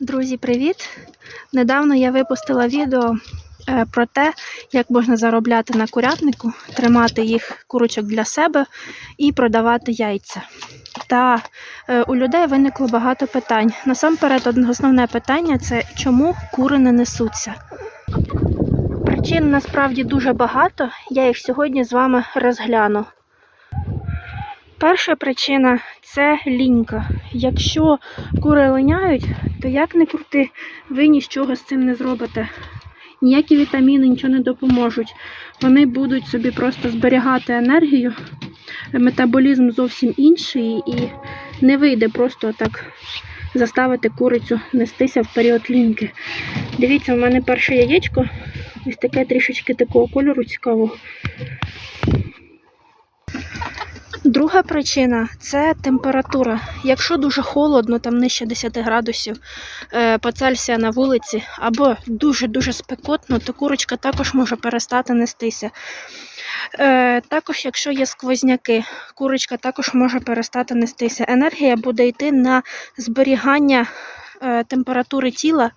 Друзі, привіт! Недавно я випустила відео е, про те, як можна заробляти на курятнику, тримати їх курочок для себе і продавати яйця. Та е, у людей виникло багато питань. Насамперед, основне питання це чому кури не несуться. Причин насправді дуже багато, я їх сьогодні з вами розгляну. Перша причина це лінька. Якщо кури линяють, то як не крути, ви нічого з цим не зробите. Ніякі вітаміни нічого не допоможуть. Вони будуть собі просто зберігати енергію. Метаболізм зовсім інший і не вийде просто так заставити курицю нестися в період ліньки. Дивіться, у мене перше яєчко, ось таке трішечки такого кольору цікавого. Друга причина це температура. Якщо дуже холодно, там нижче 10 градусів е, по Цельсія на вулиці, або дуже-дуже спекотно, то курочка також може перестати нестися. Е, також, якщо є сквозняки, курочка також може перестати нестися. Енергія буде йти на зберігання температури тіла.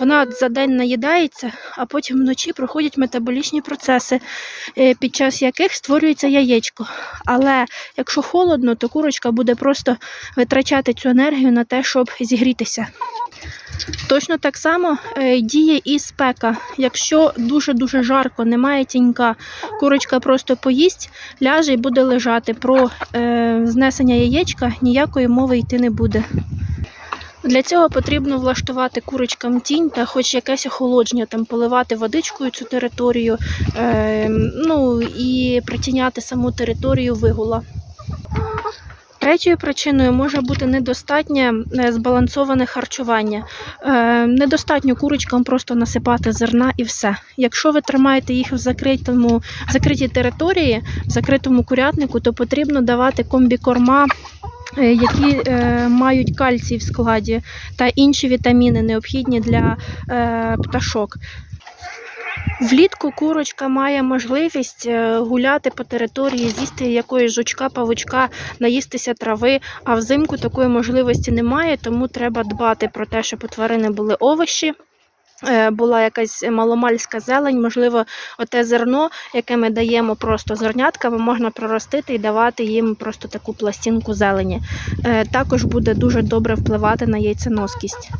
Вона за день наїдається, а потім вночі проходять метаболічні процеси, е, під час яких створюється яєчко. Але якщо холодно, то курочка буде просто витрачати цю енергію на те, щоб зігрітися. Точно так само е, діє і спека. Якщо дуже-дуже жарко, немає тінька, курочка просто поїсть, ляже і буде лежати. Про е, знесення яєчка ніякої мови йти не буде. Для цього потрібно влаштувати курочкам тінь та хоч якесь охолодження, там поливати водичкою цю територію, е, ну і притіняти саму територію вигула. Третьою причиною може бути недостатнє е, збалансоване харчування. Е, недостатньо курочкам просто насипати зерна і все. Якщо ви тримаєте їх в закритому, закритій території, в закритому курятнику, то потрібно давати комбікорма. Е, Які е, мають кальцій в складі та інші вітаміни, необхідні для е, пташок. Влітку курочка має можливість е, гуляти по території, з'їсти якоїсь жучка, павучка, наїстися трави, а взимку такої можливості немає, тому треба дбати про те, щоб у тварини були овочі. Е, Була якась маломальська зелень, можливо, оте зерно, яке ми даємо просто зернятками, можна проростити і давати їм просто таку пластинку зелені. Е, Також буде дуже добре впливати на яйценоскість.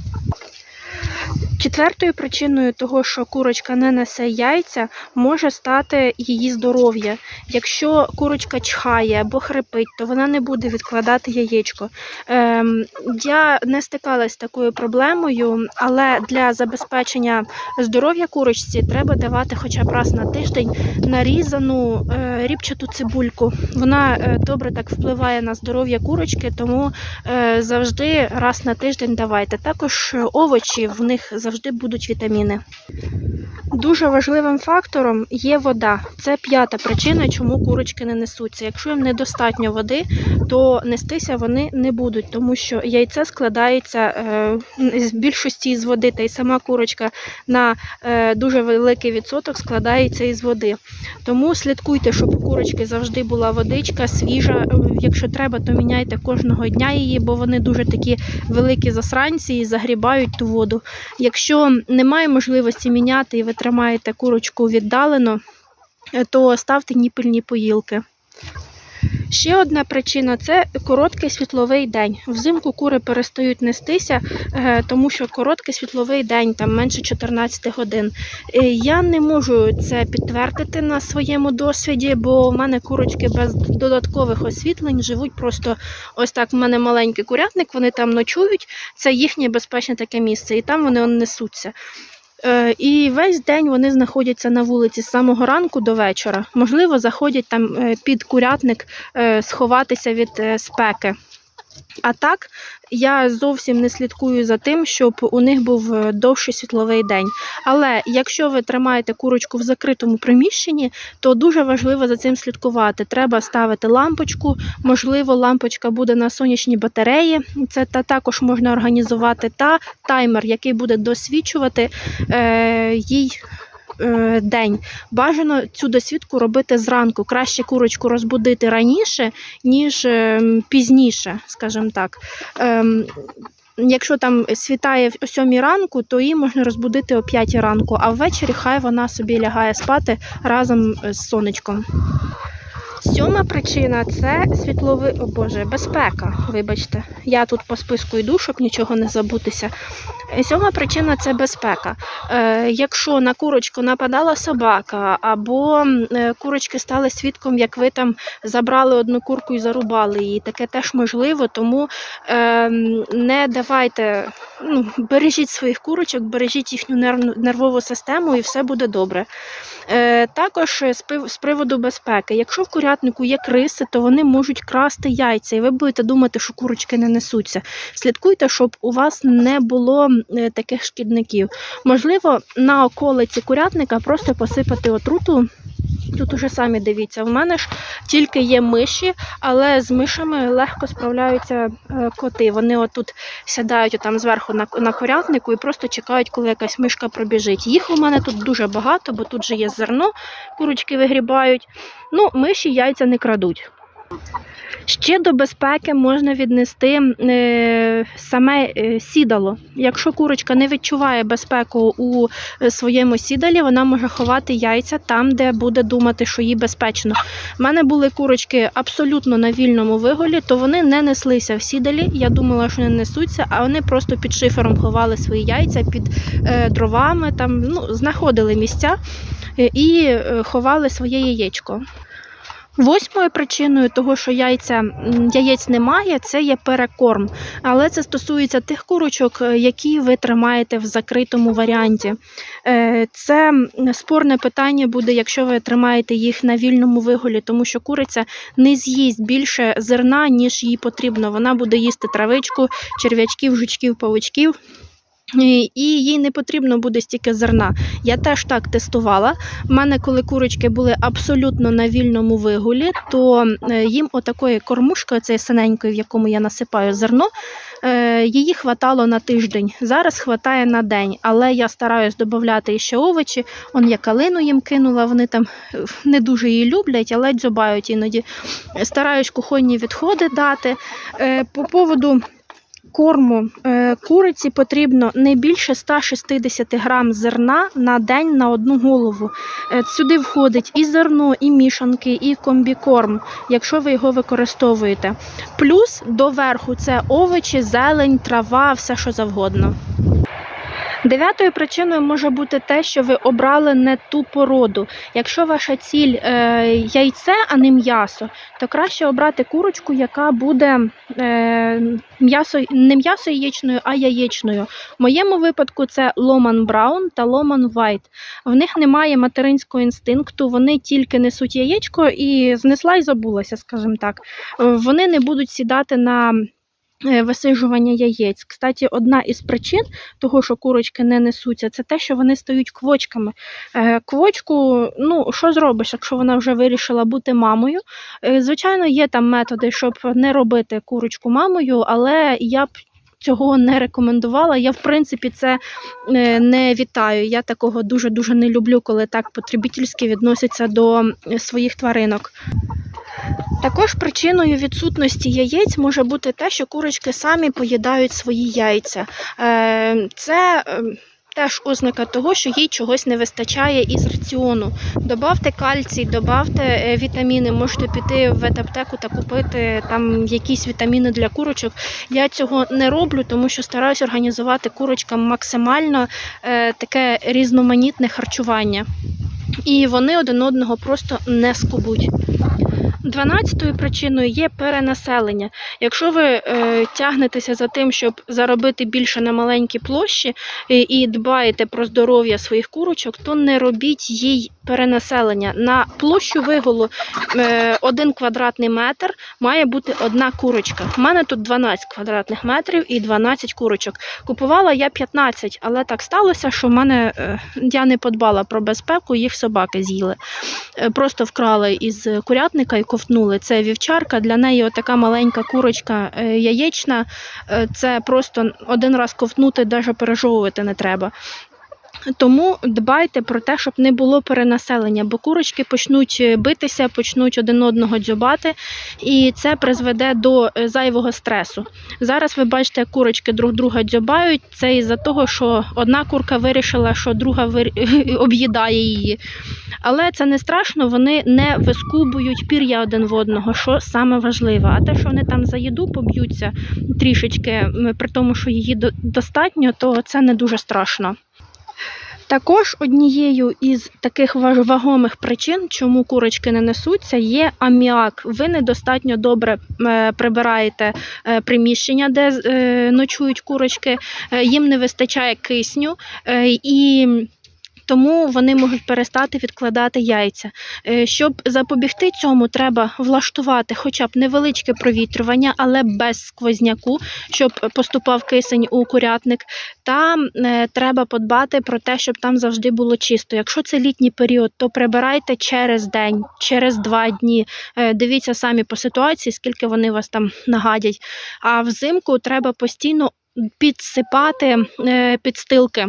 Четвертою причиною того, що курочка не несе яйця, може стати її здоров'я. Якщо курочка чхає або хрипить, то вона не буде відкладати яєчко. Ем, я не стикалась з такою проблемою, але для забезпечення здоров'я курочці треба давати хоча б раз на тиждень нарізану е, ріпчату цибульку. Вона е, добре так впливає на здоров'я курочки, тому е, завжди раз на тиждень давайте. Також е, овочі, в них завжди будуть вітаміни. Дуже важливим фактором є вода. Це п'ята причина, чому курочки не несуться. Якщо їм недостатньо води, то нестися вони не будуть, тому що яйце складається е, з більшості з води, та й сама курочка на е, дуже великий відсоток складається із води. Тому слідкуйте, щоб у курочки завжди була водичка свіжа. Якщо треба, то міняйте кожного дня її, бо вони дуже такі великі засранці і загрібають ту воду. Якщо немає можливості міняти і ви тримаєте курочку віддалено, е, то ставте ніпельні поїлки. Ще одна причина це короткий світловий день. Взимку кури перестають нестися, е, тому що короткий світловий день, там менше 14 годин. Е, Я не можу це підтвердити на своєму досвіді, бо в мене курочки без додаткових освітлень живуть просто ось так. В мене маленький курятник, вони там ночують. Це їхнє безпечне таке місце, і там вони несуться. Е, І весь день вони знаходяться на вулиці з самого ранку до вечора. Можливо, заходять там е, під курятник е, сховатися від спеки. А так, я зовсім не слідкую за тим, щоб у них був е, довший світловий день. Але якщо ви тримаєте курочку в закритому приміщенні, то дуже важливо за цим слідкувати. Треба ставити лампочку, можливо, лампочка буде на сонячній батареї. Це та також можна організувати та таймер, який буде досвідчувати е, їй. Е, День бажано цю досвідку робити зранку. Краще курочку розбудити раніше, ніж ем, пізніше, скажімо так. Ем, якщо там світає о 7 ранку, то її можна розбудити о 5 ранку, а ввечері хай вона собі лягає спати разом з сонечком. Сьома причина це світлови... О Боже, безпека. Вибачте, я тут по списку йду, щоб нічого не забутися. Е, Сьома причина це безпека. Е, якщо на курочку нападала собака, або е, курочки стали свідком, як ви там забрали одну курку і зарубали її, таке теж можливо, тому е, не давайте, ну, бережіть своїх курочок, бережіть їхню нервову систему і все буде добре. Е, також е, з приводу безпеки. Якщо в курятнику є криси, то вони можуть красти яйця, і ви будете думати, що курочки не несуться. Слідкуйте, щоб у вас не було е, таких шкідників. Можливо, на околиці курятника просто посипати отруту. Тут уже самі дивіться, в мене ж тільки є миші, але з мишами легко справляються е, коти. Вони отут сідають там зверху на, на курятнику і просто чекають, коли якась мишка пробіжить. Їх у мене тут дуже багато, бо тут же є зерно, курочки вигрібають. Ну, миші яйця не крадуть. Ще до безпеки можна віднести е, саме е, сідало. Якщо курочка не відчуває безпеку у е, своєму сідалі, вона може ховати яйця там, де буде думати, що їй безпечно. У мене були курочки абсолютно на вільному виголі, то вони не неслися в сідалі. Я думала, що не несуться, а вони просто під шифером ховали свої яйця під дровами, там ну, знаходили місця і ховали своє яєчко. Восьмою причиною того, що яйця, яєць немає, це є перекорм. Але це стосується тих курочок, е, які ви тримаєте в закритому варіанті. Е, Це спорне питання буде, якщо ви тримаєте їх на вільному виголі, тому що куриця не з'їсть більше зерна, ніж їй потрібно. Вона буде їсти травичку, черв'ячків, жучків, павучків. І і їй не потрібно буде стільки зерна. Я теж так тестувала. У мене, коли курочки були абсолютно на вільному вигулі, то е, їм отакої кормушки, цієї синенької, в якому я насипаю зерно, е, її хватало на тиждень. Зараз хватає на день, але я стараюсь додати ще овочі. Он я калину їм кинула, вони там е, не дуже її люблять, але дзьобають іноді. Стараюсь кухонні відходи дати. Е, По поводу корму е, куриці потрібно не більше 160 грам зерна на день на одну голову. Е, Сюди входить і зерно, і мішанки, і комбікорм, якщо ви його використовуєте. Плюс доверху це овочі, зелень, трава, все що завгодно. Дев'ятою причиною може бути те, що ви обрали не ту породу. Якщо ваша ціль е, яйце, а не м'ясо, то краще обрати курочку, яка буде е, м'ясо, не м'ясо яєчною, а яєчною. В моєму випадку це Ломан Браун та Ломан Вайт. В них немає материнського інстинкту, вони тільки несуть яєчко і знесла і забулася, скажімо так. Вони не будуть сідати на висижування яєць. Кстати, одна із причин того, що курочки не несуться, це те, що вони стають квочками. Е, Квочку, ну що зробиш, якщо вона вже вирішила бути мамою? Е, Звичайно, є там методи, щоб не робити курочку мамою, але я б. Цього не рекомендувала. Я, в принципі, це е, не вітаю. Я такого дуже дуже не люблю, коли так потребітельськи відносяться до е, своїх тваринок. Також причиною відсутності яєць може бути те, що курочки самі поїдають свої яйця. Е, Це е, теж ознака того, що їй чогось не вистачає із раціону. Добавте кальцій, добавте е, вітаміни, можете піти в ветаптеку та купити там якісь вітаміни для курочок. Я цього не роблю, тому що стараюсь організувати курочкам максимально таке різноманітне харчування. І вони один одного просто не скубуть. Дванадцятою причиною є перенаселення. Якщо ви е, тягнетеся за тим, щоб заробити більше на маленькій площі і, і дбаєте про здоров'я своїх курочок, то не робіть їй перенаселення. На площу виголу е, один квадратний метр має бути одна курочка. У мене тут 12 квадратних метрів і 12 курочок. Купувала я 15, але так сталося, що в мене е, я не подбала про безпеку, їх собаки з'їли. Е, Просто вкрали із курятника і ковтнули. Це вівчарка. Для неї отака маленька курочка е, яєчна. Е, Це просто один раз ковтнути, навіть пережовувати не треба. Тому дбайте про те, щоб не було перенаселення, бо курочки почнуть е, битися, почнуть один одного дзьобати, і це призведе до е, зайвого стресу. Зараз ви бачите, курочки друг друга дзьобають. Це із-за того, що одна курка вирішила, що друга вир- об'їдає її. Але це не страшно, вони не вискубують пір'я один в одного, що саме важливе. А те, що вони там за їду поб'ються трішечки, при тому, що її достатньо, то це не дуже страшно. Також однією із таких вагомих причин, чому курочки не несуться, є аміак. Ви недостатньо добре е, прибираєте е, приміщення, де е, ночують курочки, їм не вистачає кисню і. Тому вони можуть перестати відкладати яйця. Е, Щоб запобігти цьому, треба влаштувати хоча б невеличке провітрювання, але без сквозняку, щоб поступав кисень у курятник. Та е, треба подбати про те, щоб там завжди було чисто. Якщо це літній період, то прибирайте через день, через два дні. Е, Дивіться самі по ситуації, скільки вони вас там нагадять. А взимку треба постійно підсипати підстилки.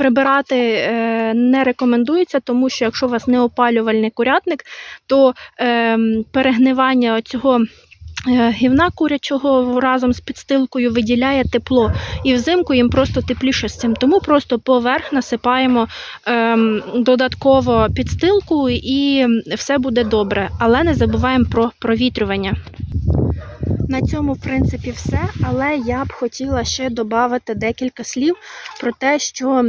Прибирати е, не рекомендується, тому що якщо у вас неопалювальний курятник, то е, перегнивання цього е, гівна курячого разом з підстилкою виділяє тепло. І взимку їм просто тепліше з цим. Тому просто поверх насипаємо е, додатково підстилку і все буде добре. Але не забуваємо про провітрювання. На цьому, в принципі, все. Але я б хотіла ще додати декілька слів про те, що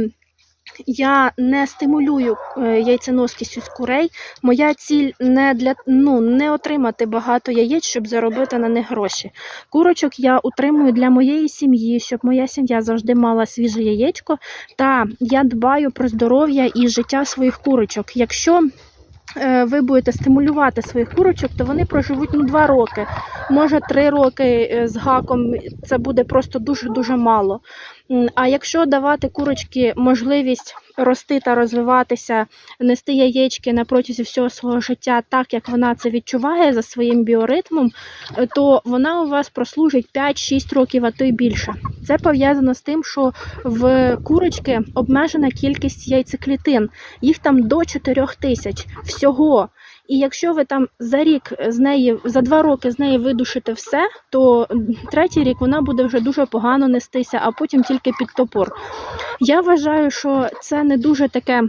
я не стимулюю яйценоскість яйценоскістю з курей. Моя ціль не для ну не отримати багато яєць, щоб заробити на них гроші. Курочок я утримую для моєї сім'ї, щоб моя сім'я завжди мала свіже яєчко. Та я дбаю про здоров'я і життя своїх курочок. Якщо е, ви будете стимулювати своїх курочок, то вони проживуть ну, 2 роки, може 3 роки е, з гаком. Це буде просто дуже-дуже мало. А якщо давати курочки можливість рости та розвиватися, нести яєчки на протязі всього свого життя, так як вона це відчуває за своїм біоритмом, е, то вона у вас прослужить 5-6 років, а то й більше. Це пов'язано з тим, що в курочки обмежена кількість яйцеклітин, їх там до 4 тисяч всього. І якщо ви там за рік з неї, за два роки з неї видушите все, то третій рік вона буде вже дуже погано нестися, а потім тільки під топор. Я вважаю, що це не дуже таке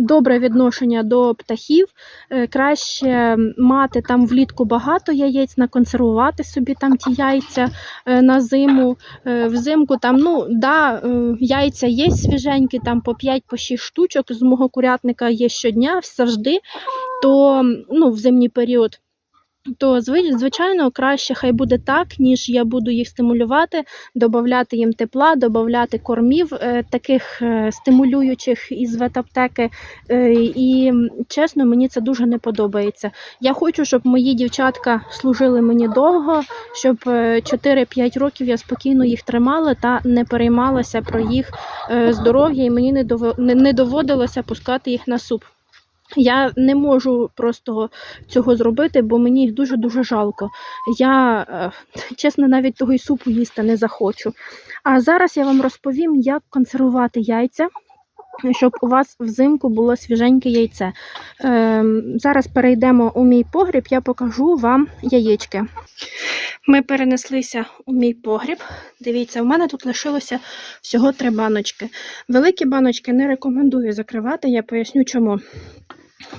добре відношення до птахів. Е, Краще мати там влітку багато яєць, наконсервувати собі там ті яйця е, на зиму. Е, Взимку там, ну, да, яйця є свіженькі, там по 5-6 штучок з мого курятника є щодня, завжди, то ну, в зимній період. То зви- звичайно краще хай буде так, ніж я буду їх стимулювати, додати їм тепла, додати кормів е, таких е, стимулюючих із ветаптеки. Е, і чесно, мені це дуже не подобається. Я хочу, щоб мої дівчатка служили мені довго, щоб е, 4-5 років я спокійно їх тримала та не переймалася про їх здоров'я, і мені не доводилося пускати їх на суп. Я не можу просто цього зробити, бо мені їх дуже-дуже жалко. Я, е, чесно, навіть того й супу їсти не захочу. А зараз я вам розповім, як консервувати яйця, щоб у вас взимку було свіженьке яйце. Ем, зараз перейдемо у мій погріб, я покажу вам яєчки. Ми перенеслися у мій погріб. Дивіться, у мене тут лишилося всього три баночки. Великі баночки не рекомендую закривати, я поясню чому.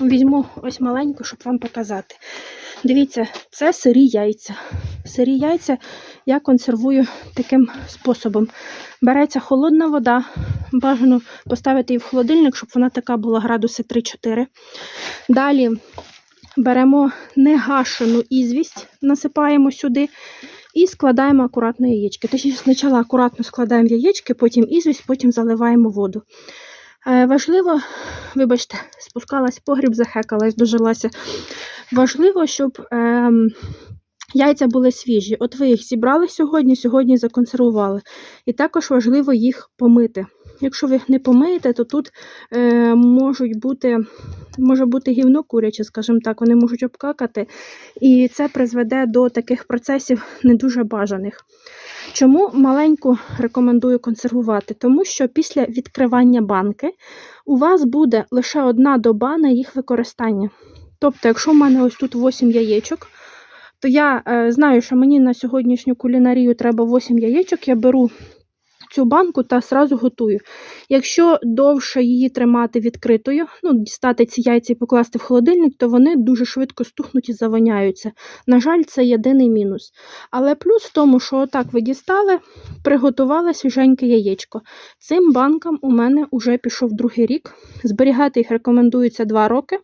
Візьму ось маленьку, щоб вам показати. Дивіться, це сирі яйця. Сирі яйця я консервую таким способом. Береться холодна вода, бажано поставити її в холодильник, щоб вона така була градуси 3-4. Далі беремо негашену ізвість, насипаємо сюди і складаємо акуратно яєчки. Точніше, спочатку акуратно складаємо яєчки, потім ізвість, потім заливаємо воду. Е, Важливо, вибачте, спускалась погріб, захекалась, дожилася. Важливо, щоб ем, Яйця були свіжі. От ви їх зібрали сьогодні, сьогодні законсервували. І також важливо їх помити. Якщо ви їх не помиєте, то тут е, можуть бути, може бути гівно куряче, скажімо так, вони можуть обкакати, і це призведе до таких процесів не дуже бажаних. Чому маленьку рекомендую консервувати? Тому що після відкривання банки у вас буде лише одна доба на їх використання. Тобто, якщо в мене ось тут 8 яєчок, то я е, знаю, що мені на сьогоднішню кулінарію треба 8 яєчок, я беру цю банку та сразу готую. Якщо довше її тримати відкритою, ну, дістати ці яйця і покласти в холодильник, то вони дуже швидко стухнуть і завоняються. На жаль, це єдиний мінус. Але плюс в тому, що отак ви дістали, приготували свіженьке яєчко. Цим банкам у мене вже пішов другий рік. Зберігати їх рекомендується 2 роки.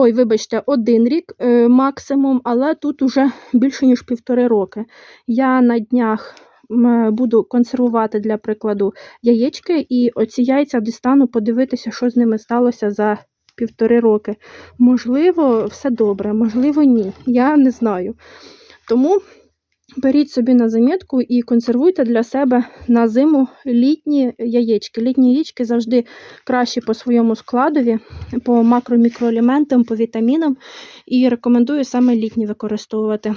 Ой, вибачте, один рік е, максимум, але тут уже більше ніж півтори роки. Я на днях буду консервувати для прикладу яєчки, і оці яйця дістану подивитися, що з ними сталося за півтори роки. Можливо, все добре, можливо, ні. Я не знаю. Тому беріть собі на замітку і консервуйте для себе на зиму літні яєчки. Літні яєчки завжди кращі по своєму складові, по макро-мікроелементам, по вітамінам. І рекомендую саме літні використовувати.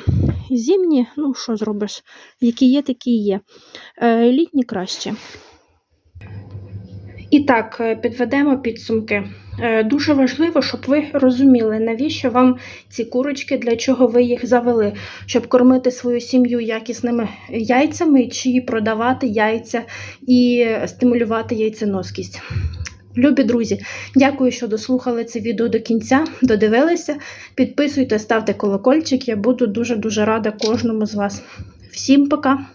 Зимні, ну що зробиш, які є, такі є. Е, Літні краще. І так, е, підведемо підсумки. Е, Дуже важливо, щоб ви розуміли, навіщо вам ці курочки, для чого ви їх завели, щоб кормити свою сім'ю якісними яйцями чи продавати яйця і стимулювати яйценоскість. Любі друзі, дякую, що дослухали це відео до кінця, додивилися. Підписуйте, ставте колокольчик. Я буду дуже-дуже рада кожному з вас. Всім пока!